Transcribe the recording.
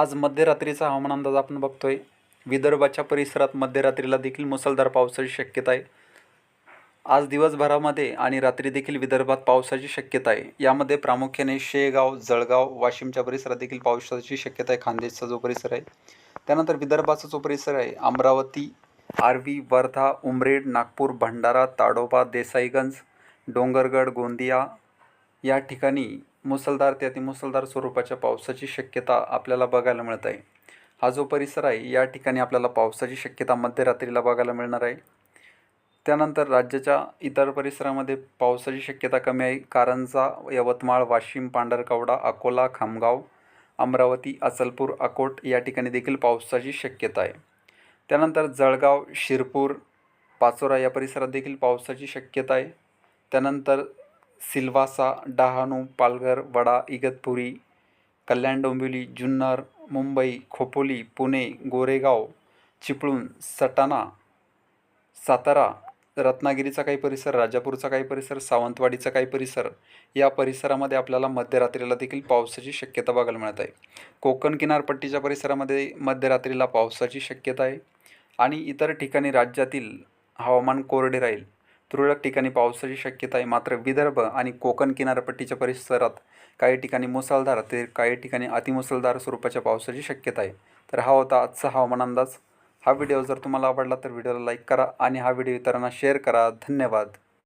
आज मध्यरात्रीचा हवामान अंदाज आपण बघतोय. विदर्भाच्या परिसरात मध्यरात्रीला देखील मुसळधार पावसाची शक्यता आहे. आज दिवसभरामध्ये आणि रात्री देखील विदर्भात पावसाची शक्यता आहे. यामध्ये प्रामुख्याने शेगाव जळगाव वाशिमच्या परिसरात देखील पावसाची शक्यता आहे. खानदेशचा जो परिसर आहे त्यानंतर विदर्भाचा जो परिसर आहे अमरावती आर्वी वर्धा उमरेड नागपूर भंडारा ताडोबा देसाईगंज डोंगरगड गोंदिया या ठिकाणी मुसळधार ते अतिमुसळधार स्वरूपाच्या पावसाची शक्यता आपल्याला बघायला मिळत आहे. हा जो परिसर आहे या ठिकाणी आपल्याला पावसाची शक्यता मध्यरात्रीला बघायला मिळणार आहे. त्यानंतर राज्याच्या इतर परिसरामध्ये पावसाची शक्यता कमी आहे. कारंजा यवतमाळ वाशिम पांढरकवडा अकोला खामगाव अमरावती अचलपूर अकोट या ठिकाणी देखील पावसाची शक्यता आहे. त्यानंतर जळगाव शिरपूर पाचोरा या परिसरात देखील पावसाची शक्यता आहे. त्यानंतर सिल्वासा डहाणू पालघर वडा इगतपुरी कल्याण डोंबिवली जुन्नर मुंबई खोपोली पुणे गोरेगाव चिपळूण सटाणा सातारा रत्नागिरीचा काही परिसर राजापूरचा काही परिसर सावंतवाडीचा काही परिसर या परिसरामध्ये आपल्याला मध्यरात्रीला देखील पावसाची शक्यता बघायला मिळत आहे. कोकण किनारपट्टीच्या परिसरामध्ये मध्यरात्रीला पावसाची शक्यता आहे. आणि इतर ठिकाणी राज्यातील हवामान कोरडे राहील. तुरळक ठिकाणी पावसाची शक्यता आहे. मात्र विदर्भ आणि कोकण किनारपट्टीच्या परिसरात काही ठिकाणी मुसळधार ते काही ठिकाणी अतिमुसळधार स्वरूपाच्या पावसाची शक्यता आहे. तर हा होता आजचा हवामान अंदाज. हा व्हिडिओ जर तुम्हाला आवडला तर व्हिडिओला लाईक करा आणि हा व्हिडिओ इतरांना शेअर करा. धन्यवाद.